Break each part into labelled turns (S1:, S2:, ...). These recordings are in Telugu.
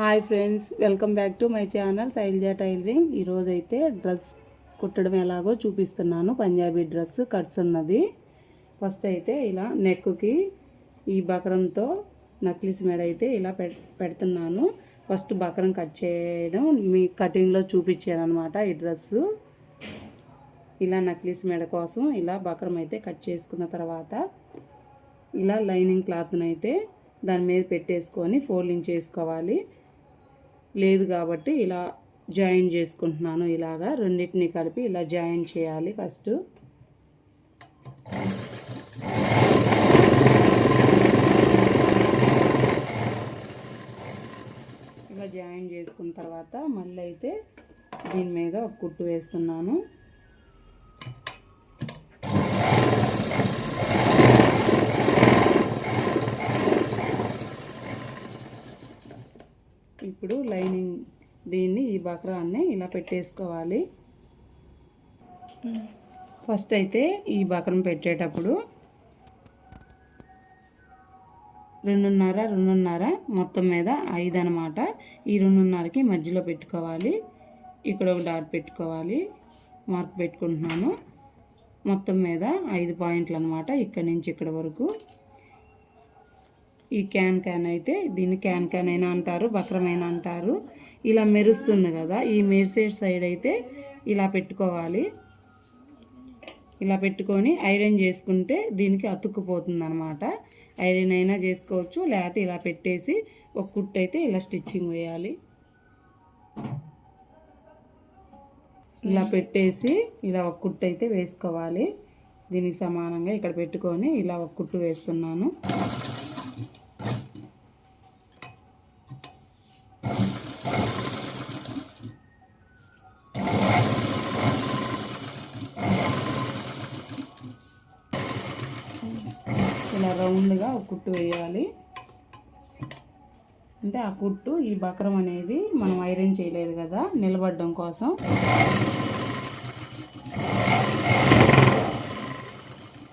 S1: Hi friends welcome back to my channel Shailaja tailoring. ఈరోజైతే అయితే డ్రెస్ కుట్టడం ఎలాగో చూపిస్తున్నాను. పంజాబీ డ్రెస్ కట్స్ ఉన్నది. ఫస్ట్ అయితే ఇలా నెక్కి ఈ బకరంతో నక్లిస్ మెడ అయితే ఇలా పె పెడుతున్నాను. ఫస్ట్ బకరం కట్ చేయడం మీ కటింగ్లో చూపించాను అనమాట ఈ డ్రెస్సు. ఇలా నక్లిస్ మెడ కోసం ఇలా బకరం అయితే కట్ చేసుకున్న తర్వాత ఇలా లైనింగ్ క్లాత్ని అయితే దాని మీద పెట్టేసుకొని ఫోల్డింగ్ చేసుకోవాలి. లేదు కాబట్టి ఇలా జాయిన్ చేసుకుంటున్నాను. ఇలాగా రెండింటిని కలిపి ఇలా జాయిన్ చేయాలి ఫస్ట్. ఇలా జాయిన్ చేసుకున్న తర్వాత మళ్ళీ అయితే దీని మీద ఒక కుట్టు వేస్తున్నాను. ఇప్పుడు లైనింగ్ దీన్ని ఈ బక్రాన్ని ఇలా పెట్టేసుకోవాలి. ఫస్ట్ అయితే ఈ బక్రం పెట్టేటప్పుడు రెండున్నర రెండున్నర మొత్తం మీద ఐదు అనమాట ఈ రెండున్నరకి మధ్యలో పెట్టుకోవాలి. ఇక్కడ ఒక డాట్ పెట్టుకోవాలి. మార్క్ పెట్టుకుంటున్నాను. మొత్తం మీద ఐదు పాయింట్లు అనమాట ఇక్కడ నుంచి ఇక్కడ వరకు. ఈ క్యాన్ క్యాన్ అయితే దీన్ని క్యాన్ క్యాన్ అయినా అంటారు బక్రమైనా అంటారు. ఇలా మెరుస్తుంది కదా ఈ మెరిసే సైడ్ అయితే ఇలా పెట్టుకోవాలి. ఇలా పెట్టుకొని ఐరన్ చేసుకుంటే దీనికి అతుక్కుపోతుంది అనమాట ఐరన్ అయినా చేసుకోవచ్చు లేకపోతే ఇలా పెట్టేసి ఒక కుట్టు అయితే ఇలా స్టిచ్చింగ్ వేయాలి. ఇలా పెట్టేసి ఇలా ఒక కుట్టు అయితే వేసుకోవాలి. దీనికి సమానంగా ఇక్కడ పెట్టుకొని ఇలా ఒక కుట్టు వేస్తున్నాను. రౌండ్గా కుట్టు వేయాలి. అంటే ఆ కుట్టు ఈ బక్రం అనేది మనం ఐరన్ చేయలేదు కదా నిలబడడం కోసం.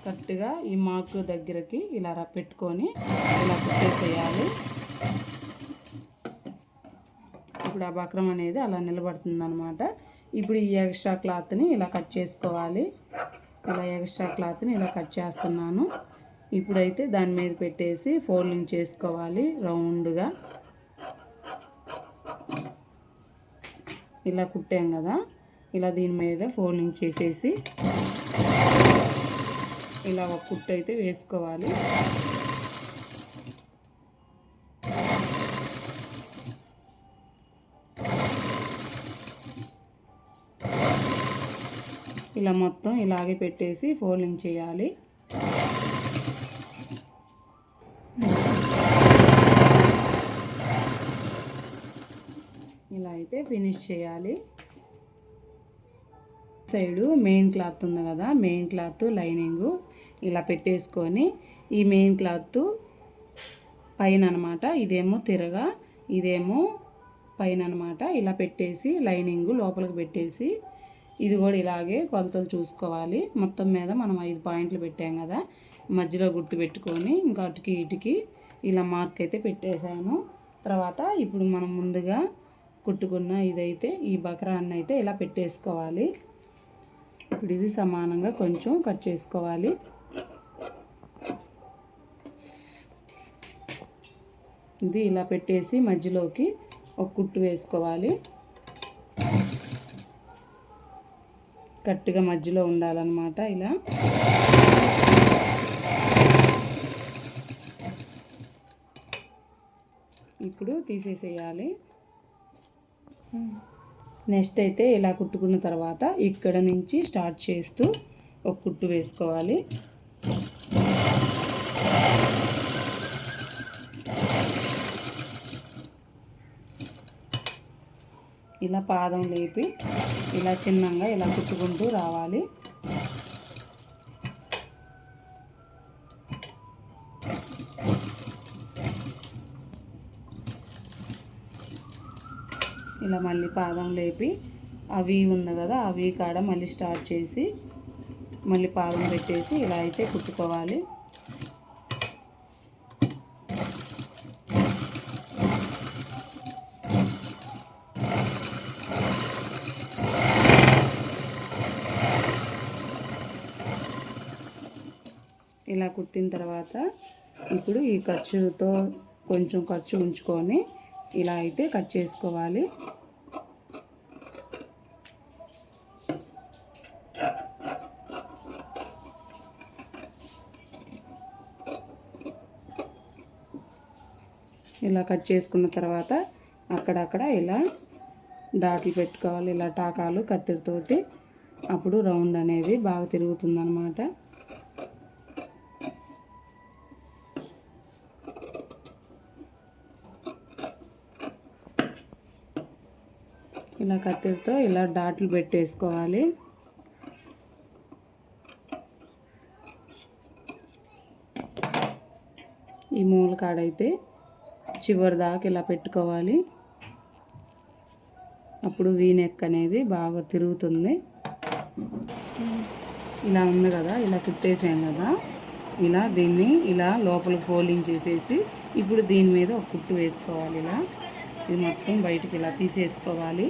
S1: కరెక్ట్గా ఈ మార్క్ దగ్గరకి ఇలా పెట్టుకొని ఇలా కుట్టేసేయాలి. ఇప్పుడు ఆ బక్రం అనేది అలా నిలబడుతుంది అనమాట ఇప్పుడు ఈ ఎక్స్ట్రా క్లాత్ని ఇలా కట్ చేసుకోవాలి. ఇలా ఎక్స్ట్రా క్లాత్ని ఇలా కట్ చేస్తున్నాను. ఇప్పుడైతే దాని మీద పెట్టేసి ఫోల్డింగ్ చేసుకోవాలి రౌండ్గా. ఇలా కుట్టాం కదా ఇలా దీని మీద ఫోల్డింగ్ చేసేసి ఇలా ఒక కుట్టు అయితే వేసుకోవాలి. ఇలా మొత్తం ఇలాగే పెట్టేసి ఫోల్డింగ్ చేయాలి ఇలా అయితే ఫినిష్ చేయాలి. సైడు మెయిన్ క్లాత్ ఉంది కదా మెయిన్ క్లాత్ లైనింగు ఇలా పెట్టేసుకొని ఈ మెయిన్ క్లాత్ పైన అనమాట ఇదేమో తిరగా ఇదేమో పైన అనమాట ఇలా పెట్టేసి లైనింగ్ లోపలికి పెట్టేసి ఇది కూడా ఇలాగే కొలతలు చూసుకోవాలి. మొత్తం మీద మనం ఐదు పాయింట్లు పెట్టాం కదా మధ్యలో గుర్తు పెట్టుకొని ఇంకా అటుకి ఇటుకి ఇలా మార్క్ అయితే పెట్టేశాను. తర్వాత ఇప్పుడు మనం ముందుగా కుట్టుకున్న ఇదైతే ఈ బకరాన్ని అయితే ఇలా పెట్టేసుకోవాలి. ఇప్పుడు ఇది సమానంగా కొంచెం కట్ చేసుకోవాలి. ఇది ఇలా పెట్టేసి మధ్యలోకి ఒక కుట్టు వేసుకోవాలి. కరెక్ట్గా మధ్యలో ఉండాలన్నమాట ఇలా. ఇప్పుడు తీసేసేయాలి. నెక్స్ట్ అయితే ఇలా కుట్టుకున్న తర్వాత ఇక్కడ నుంచి స్టార్ట్ చేస్తూ ఒక కుట్టు వేసుకోవాలి. ఇలా పాదం లేపి ఇలా చిన్నంగా ఇలా కుట్టుకుంటూ రావాలి. ఇలా మళ్ళీ పాదం లేపి అవి ఉంది కదా అవి కాడ మళ్ళీ స్టార్ట్ చేసి మళ్ళీ పాదం పెట్టేసి ఇలా అయితే కుట్టుకోవాలి. ఇలా కుట్టిన తర్వాత ఇప్పుడు ఈ ఖర్చుతో కొంచెం ఖర్చు ఉంచుకొని ఇలా అయితే కట్ చేసుకోవాలి. ఇలా కట్ చేసుకున్న తర్వాత అక్కడక్కడ ఇలా డాట్లు పెట్టుకోవాలి. ఇలా టాకాలు కత్తిరితోటి అప్పుడు రౌండ్ అనేది బాగా తిరుగుతుందనమాట ఇలా కత్తిరితో ఇలా డాట్లు పెట్టేసుకోవాలి. ఈ మూల కాడైతే చివరి దాకా ఇలా పెట్టుకోవాలి. అప్పుడు వీనెక్ అనేది బాగా తిరుగుతుంది. ఇలా ఉంది కదా ఇలా కుట్టేసాం కదా. ఇలా దీన్ని ఇలా లోపలికి ఫోల్డింగ్ చేసేసి ఇప్పుడు దీని మీద ఒక కుట్టు వేసుకోవాలి ఇలా. ఇది మొత్తం బయటికి ఇలా తీసేసుకోవాలి.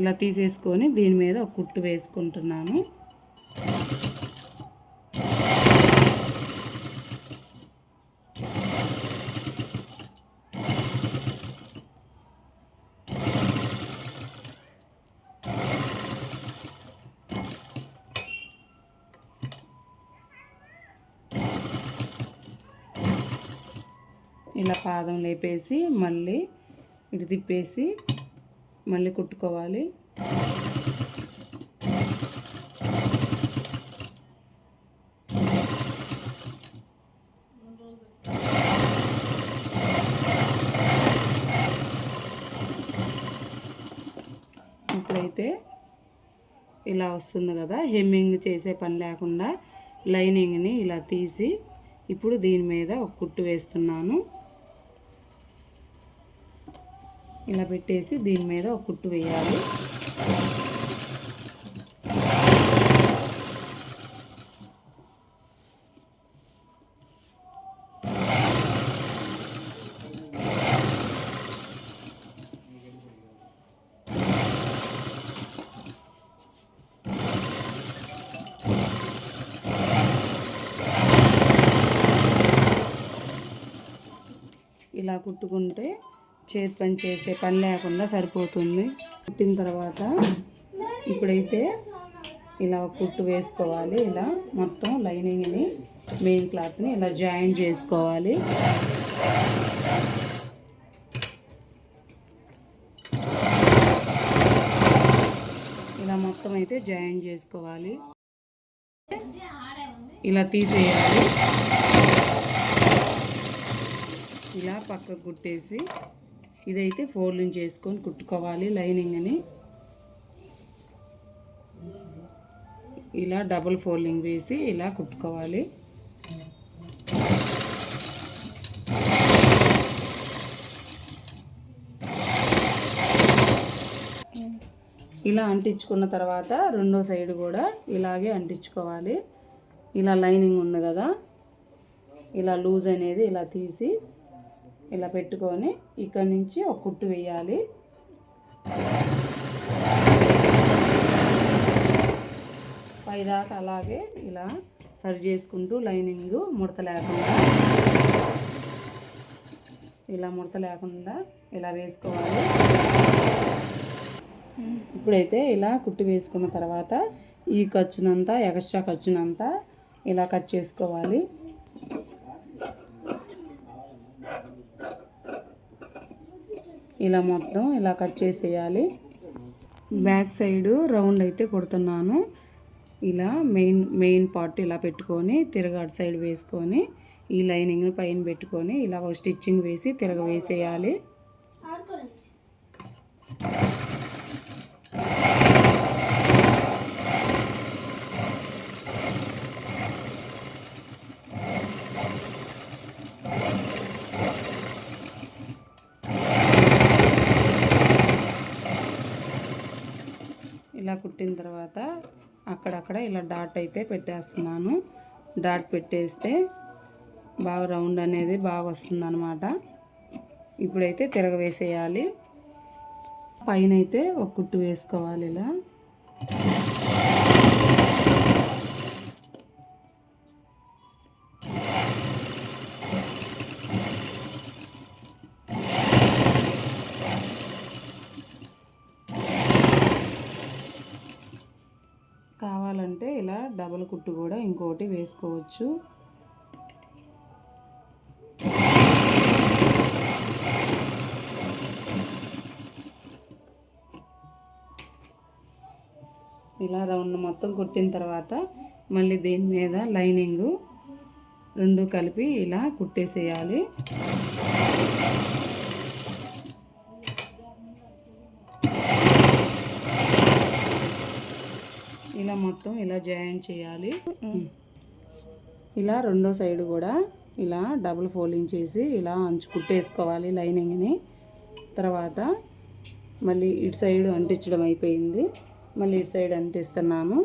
S1: ఇలా తీసేసుకొని దీని మీద ఒక కుట్టు వేసుకుంటున్నాను ఇలా పాదం లేపేసి మళ్ళీ ఇటు తిప్పేసి మళ్ళీ కుట్టుకోవాలి. ఇప్పుడైతే ఇలా వస్తుంది కదా హెమ్మింగ్ చేసే పని లేకుండా లైనింగ్ని ఇలా తీసి ఇప్పుడు దీని మీద ఒక కుట్టు వేస్తున్నాను. ఇలా పెట్టేసి దీని మీద ఒక కుట్టు వేయాలి. ఇలా కుట్టుకుంటే చేతి పని చేసే పని లేకుండా సరిపోతుంది. కుట్టిన తర్వాత ఇప్పుడైతే ఇలా కుట్టు వేసుకోవాలి. ఇలా మొత్తం లైనింగ్ని మెయిన్ క్లాత్ని ఇలా జాయిన్ చేసుకోవాలి. ఇలా మొత్తం అయితే జాయిన్ చేసుకోవాలి. ఇలా తీసేయాలి. ఇలా పక్కకు కుట్టేసి ఇదైతే ఫోల్డింగ్ చేసుకొని కుట్టుకోవాలి లైనింగ్ని. ఇలా డబుల్ ఫోల్డింగ్ వేసి ఇలా కుట్టుకోవాలి. ఇలా అంటించుకున్న తర్వాత రెండో సైడ్ కూడా ఇలాగే అంటించుకోవాలి. ఇలా లైనింగ్ ఉంది కదా. ఇలా లూజ్ అనేది ఇలా తీసి ఇలా పెట్టుకొని ఇక్కడ నుంచి ఒక కుట్టు వేయాలి. పైదాకా అలాగే ఇలా సరి చేసుకుంటూ లైనింగ్ ముడత లేకుండా ఇలా ముడత లేకుండా ఇలా వేసుకోవాలి. ఇప్పుడైతే ఇలా కుట్టు వేసుకున్న తర్వాత ఈ ఖర్చునంతా ఎక్స్ట్రా ఖర్చునంతా ఇలా కట్ చేసుకోవాలి. ఇలా మొత్తం ఇలా కట్ చేసేయాలి. బ్యాక్ సైడ్ రౌండ్ అయితే కొడుతున్నాను. ఇలా మెయిన్ మెయిన్ పార్ట్ ఇలా పెట్టుకొని తిరగాడు సైడ్ వేసుకొని ఈ లైనింగ్ పైన పెట్టుకొని ఇలా ఒక స్టిచ్చింగ్ వేసి తిరగ వేసేయాలి. ఇలా కుట్టిన తర్వాత అక్కడక్కడ ఇలా డాట్ అయితే పెట్టేస్తున్నాను. డాట్ పెట్టేస్తే బాగా రౌండ్ అనేది బాగా వస్తుంది అనమాట ఇప్పుడైతే తిరగవేసేయాలి. పైన అయితే ఒక కుట్టు వేసుకోవాలి ఇలా. కుట్టు కూడా ఇంకోటి వేసుకోవచ్చు. ఇలా రౌండ్ మొత్తం కుట్టిన తర్వాత మళ్ళీ దీని మీద లైనింగు రెండు కలిపి ఇలా కుట్టేసేయాలి. ఇలా మొత్తం ఇలా జాయిన్ చేయాలి. ఇలా రెండో సైడ్ కూడా ఇలా డబుల్ ఫోల్డింగ్ చేసి ఇలా అంచు కుట్టేసుకోవాలి లైనింగ్ని. తర్వాత మళ్ళీ ఇటు సైడ్ అంటించడం అయిపోయింది. మళ్ళీ ఇటు సైడ్ అంటిస్తున్నాము.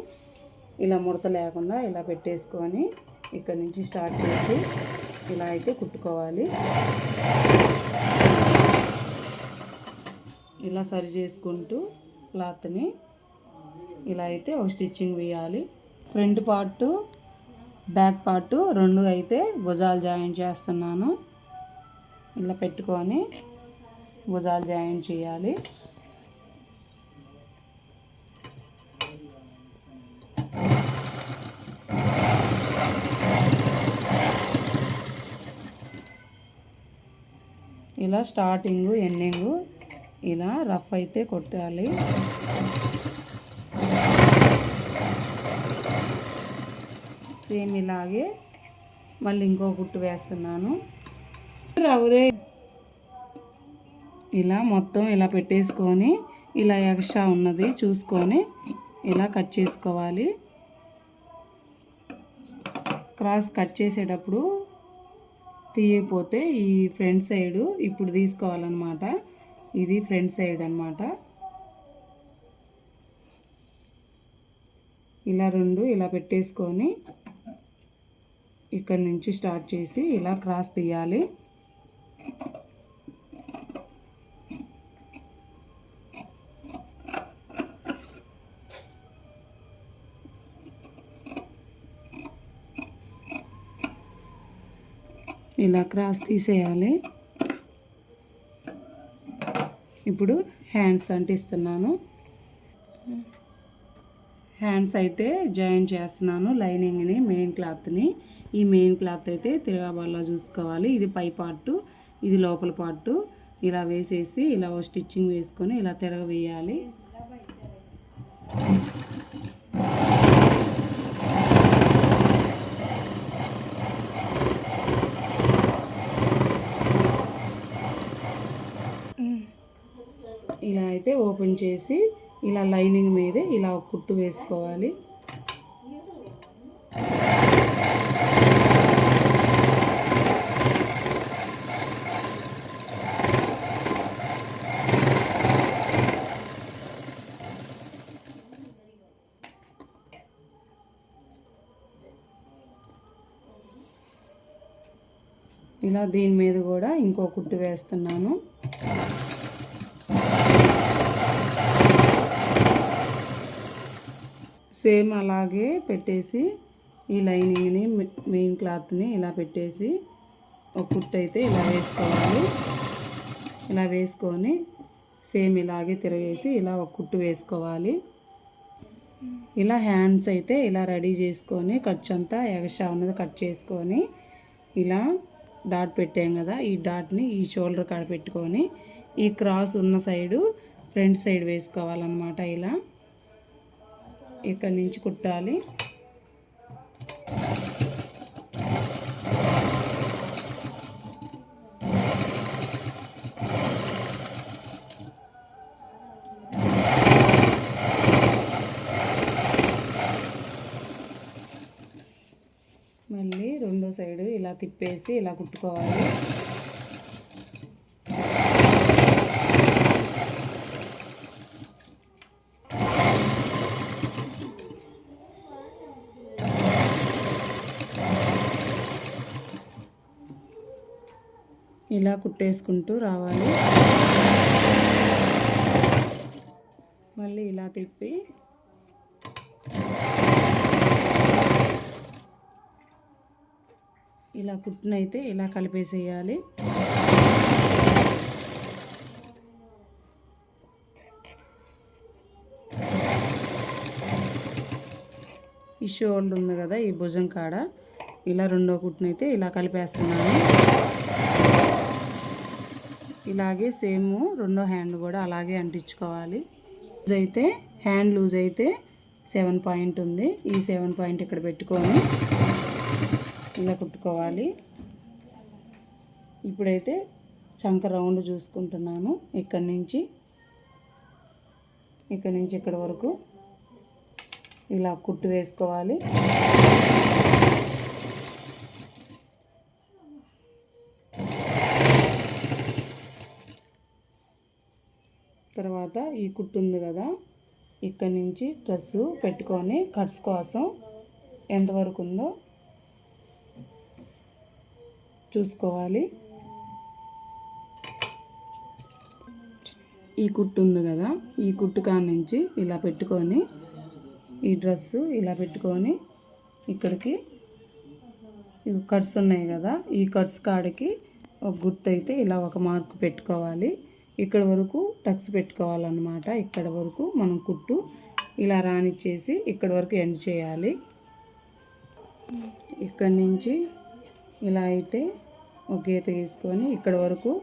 S1: ఇలా ముడత లేకుండా ఇలా పెట్టేసుకొని ఇక్కడ నుంచి స్టార్ట్ చేసి ఇలా అయితే కుట్టుకోవాలి. ఇలా సరి చేసుకుంటూ క్లాత్ని ఇలా అయితే ఒక స్టిచ్చింగ్ వేయాలి. ఫ్రంట్ పార్టు బ్యాక్ పార్ట్ రెండు అయితే భుజాలు జాయిన్ చేస్తున్నాను. ఇలా పెట్టుకొని భుజాలు జాయిన్ చేయాలి. ఇలా స్టార్టింగ్ ఎండింగ్ ఇలా రఫ్ అయితే కొట్టాలి. సేమ్ ఇలాగే మళ్ళీ ఇంకో గుట్టు వేస్తున్నాను. రవరే ఇలా మొత్తం ఇలా పెట్టేసుకొని ఇలా ఎక్స్ట్రా ఉన్నది చూసుకొని ఇలా కట్ చేసుకోవాలి. క్రాస్ కట్ చేసేటప్పుడు తీయకపోతే ఈ ఫ్రంట్ సైడ్ ఇప్పుడు తీసుకోవాలన్నమాట. ఇది ఫ్రంట్ సైడ్ అనమాట ఇలా రెండు ఇలా పెట్టేసుకొని ఇక్కడ నుంచి స్టార్ట్ చేసి ఇలా క్రాస్ తీయాలి. ఇలా క్రాస్ తీసేయాలి. ఇప్పుడు హ్యాండ్స్ అంటిస్తున్నాను. హ్యాండ్స్ అయితే జాయిన్ చేస్తున్నాను లైనింగ్ని మెయిన్ క్లాత్ని. ఈ మెయిన్ క్లాత్ అయితే తిరగాబాల్లో చూసుకోవాలి. ఇది పై పార్టు ఇది లోపల పార్టు. ఇలా వేసేసి ఇలా స్టిచ్చింగ్ వేసుకొని ఇలా తిరగవేయాలి ఇలా అయితే ఓపెన్ చేసి ఇలా లైనింగ్ మీదే ఇలా కుట్టు వేసుకోవాలి. ఇలా దీని మీద కూడా ఇంకో కుట్టు వేస్తున్నాను. సేమ్ అలాగే పెట్టేసి ఈ లైనింగ్ని మెయిన్ క్లాత్ని ఇలా పెట్టేసి ఒక కుట్టు అయితే ఇలా వేసుకోవాలి. ఇలా వేసుకొని సేమ్ ఇలాగే తిరగేసి ఇలా ఒక కుట్టు వేసుకోవాలి. ఇలా హ్యాండ్స్ అయితే ఇలా రెడీ చేసుకొని ఖర్చు అంతా ఎగస్ట్రా ఉన్నది కట్ చేసుకొని ఇలా డాట్ పెట్టాం కదా ఈ డాట్ని ఈ షోల్డర్ కాడ పెట్టుకొని ఈ క్రాస్ ఉన్న సైడు ఫ్రంట్ సైడ్ వేసుకోవాలన్నమాట ఇలా. ఇక్కడి నుంచి కుట్టాలి. మళ్ళీ రెండో సైడు ఇలా తిప్పేసి ఇలా కుట్టుకోవాలి. ఇలా కుట్టేసుకుంటూ రావాలి. మళ్ళీ ఇలా తిప్పి. ఇలా కుట్టినైతే ఇలా కలిపేసేయాలి. ఈ షోల్డ్ ఉంది కదా ఈ భుజం కాడ. ఇలా రెండో కుట్టినైతే ఇలా కలిపేస్తున్నాను. ఇలాగే సేమ్ రెండో హ్యాండ్ కూడా అలాగే అంటించుకోవాలి. లూజ్ అయితే హ్యాండ్ లూజ్ అయితే సెవెన్ పాయింట్ ఉంది. ఈ సెవెన్ పాయింట్ ఇక్కడ పెట్టుకొని ఇలా కుట్టుకోవాలి. ఇప్పుడైతే చంక రౌండ్ చూసుకుంటున్నాను. ఇక్కడి నుంచి ఇక్కడి నుంచి ఇక్కడ వరకు ఇలా కుట్టు వేసుకోవాలి. తర్వాత ఈ కుట్టు ఉంది కదా ఇక్కడి నుంచి డ్రెస్సు పెట్టుకొని కట్స్ కోసం ఎంతవరకు ఉందో చూసుకోవాలి. ఈ కుట్టు ఉంది కదా ఈ కుట్టు కాడ నుంచి ఇలా పెట్టుకొని ఈ డ్రెస్సు ఇలా పెట్టుకొని ఇక్కడికి కట్స్ ఉన్నాయి కదా ఈ కట్స్ కాడికి ఒక గుర్తు అయితే ఇలా ఒక మార్క్ పెట్టుకోవాలి. ఇక్కడ వరకు టక్స్ పెట్టుకోవాలన్నమాట. ఇక్కడ వరకు మనం కుట్టు ఇలా రానిచ్చేసి ఇక్కడ వరకు ఎండ్ చేయాలి. ఇక్కడి నుంచి ఇలా అయితే ఒక గీత గీసుకొని ఇక్కడ వరకు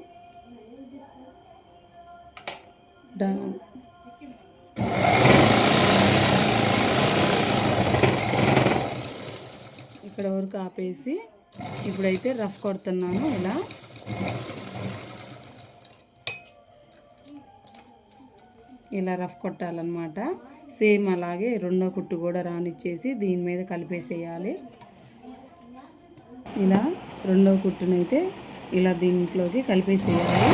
S1: ఇక్కడ వరకు ఆపేసి ఇప్పుడైతే రఫ్ కొడుతున్నాను ఇలా. ఇలా రఫ్ కొట్టాలన్నమాట. సేమ్ అలాగే రెండో కుట్టు కూడా రానిచ్చేసి దీని మీద కలిపేసేయాలి. ఇలా రెండో కుట్టునైతే ఇలా దీంట్లోకి కలిపేసేయాలి.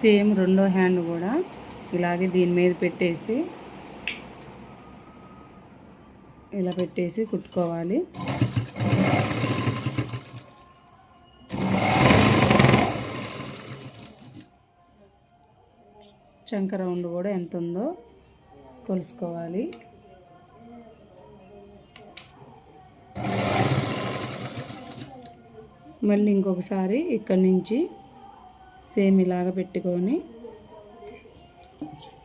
S1: సేమ్ రెండో హ్యాండ్ కూడా ఇలాగే దీని మీద పెట్టేసి ఇలా పెట్టేసి కుట్టుకోవాలి. చంక రౌండ్ కూడా ఎంత ఉందో కొలుసుకోవాలి మళ్ళీ ఇంకొకసారి ఇక్కడి నుంచి సేమ్ ఇలాగ పెట్టుకొని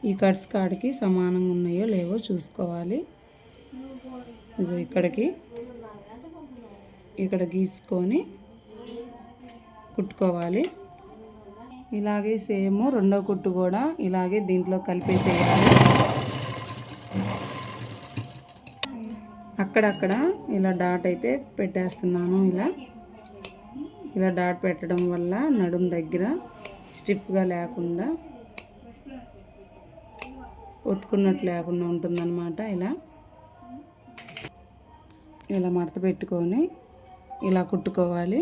S1: ఈ కట్స్ కాడికి సమానంగా ఉన్నాయో లేవో చూసుకోవాలి. ఇక్కడికి ఇక్కడ గీసుకొని కుట్టుకోవాలి. ఇలాగే సేమ్ రెండో కుట్టు కూడా ఇలాగే దీంట్లో కలిపేసేయాలి. అక్కడక్కడ ఇలా డాట్ అయితే పెట్టేస్తున్నాను ఇలా. ఇలా డాట్ పెట్టడం వల్ల నడుం దగ్గర స్టిఫ్గా లేకుండా ఒత్తుకున్నట్టు లేకుండా ఉంటుందన్నమాట ఇలా. ఇలా మడత పెట్టుకొని ఇలా కుట్టుకోవాలి.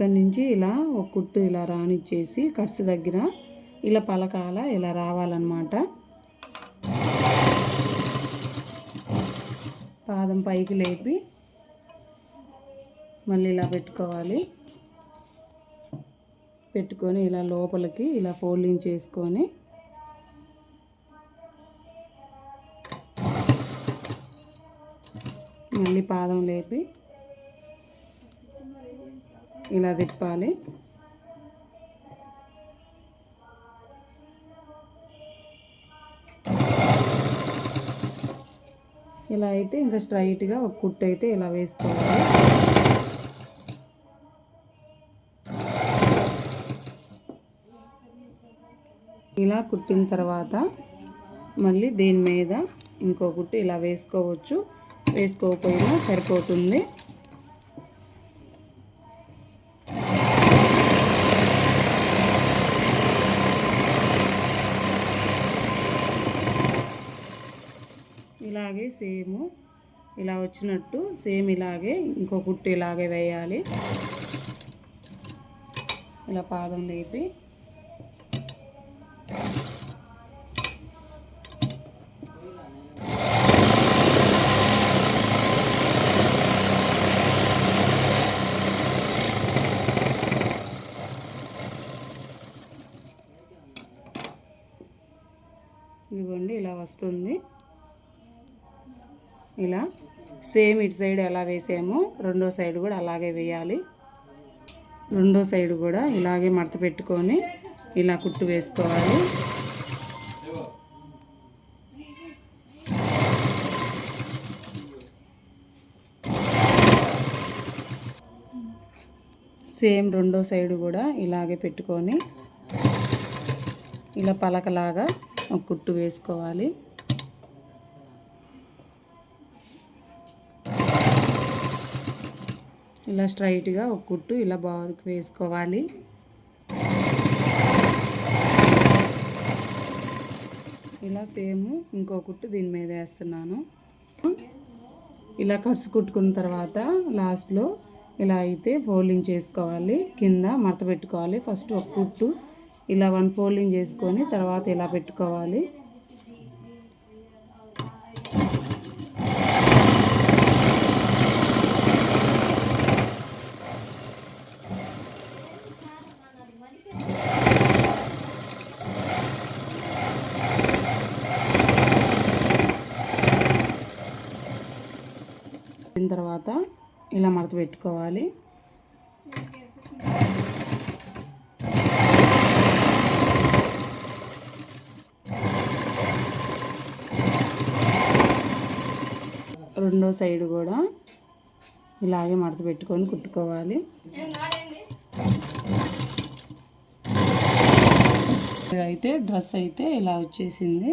S1: ఇక్కడి నుంచి ఇలా ఒక కుట్టు ఇలా రానిచ్చేసి కట్స్ దగ్గర ఇలా పలకాల ఇలా రావాలన్నమాట. పాదం పైకి లేపి మళ్ళీ ఇలా పెట్టుకోవాలి. పెట్టుకొని ఇలా లోపలికి ఇలా ఫోల్డింగ్ చేసుకొని మళ్ళీ పాదం లేపి ఇలా తిప్పాలి. ఇలా అయితే ఇంకా స్ట్రైట్గా ఒక కుట్టు అయితే ఇలా వేసుకోవాలి. ఇలా కుట్టిన తర్వాత మళ్ళీ దీని మీద ఇంకో కుట్టు ఇలా వేసుకోవచ్చు. వేసుకోకపోయినా సరిపోతుంది ఇలాగే సేమ్ ఇలా వచ్చినట్టు సేమ్ ఇలాగే ఇంకో కుట్టు ఇలాగే వేయాలి. ఇలా పాదం లేపి. ఇదిగోండి ఇలా వస్తుంది. ఇలా సేమ్ ఇటు సైడ్ ఎలా వేసామో రెండో సైడ్ కూడా అలాగే వేయాలి. రెండో సైడ్ కూడా ఇలాగే మడత పెట్టుకొని ఇలా కుట్టు వేసుకోవాలి. సేమ్ రెండో సైడ్ కూడా ఇలాగే పెట్టుకొని ఇలా పలకలాగా ఒక కుట్టు వేసుకోవాలి. ఇలా స్ట్రైట్గా ఒక కుట్టు ఇలా బారుకు వేసుకోవాలి. ఇలా సేమ్ ఇంకో కుట్టు దీని మీద వేస్తున్నాను. ఇలా కట్స్ కుట్టుకున్న తర్వాత లాస్ట్లో ఇలా అయితే ఫోల్డింగ్ చేసుకోవాలి. కింద మడత పెట్టుకోవాలి. ఫస్ట్ ఒక కుట్టు ఇలా వన్ ఫోల్డింగ్ చేసుకొని తర్వాత ఇలా పెట్టుకోవాలి. తర్వాత ఇలా మడత పెట్టుకోవాలి. రెండో సైడ్ కూడా ఇలాగే మడత పెట్టుకొని కుట్టుకోవాలి. అయితే డ్రెస్ అయితే ఇలా వచ్చేసింది.